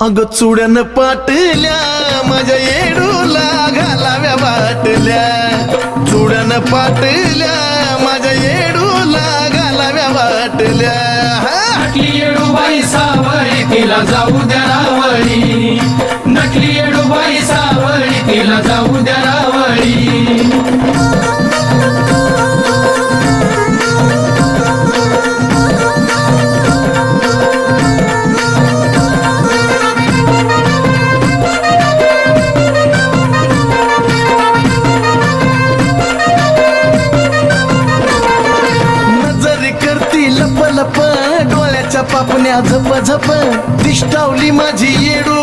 अग चुड्यान पाटल्या माझ्या येडूला घालाव्या वाटल्या. चुड्यान पाटल्या माझ्या येडूला घालाव्या वाटल्या. हा? नकली येडूबाई सावळी तिला जाऊ द्या रावळी. नकली येडूबाई सावळी तिला जाऊ द्या नजर करती लप लप डोळ्याच्या पापण्या झप झप दिष्टावली माझी येडू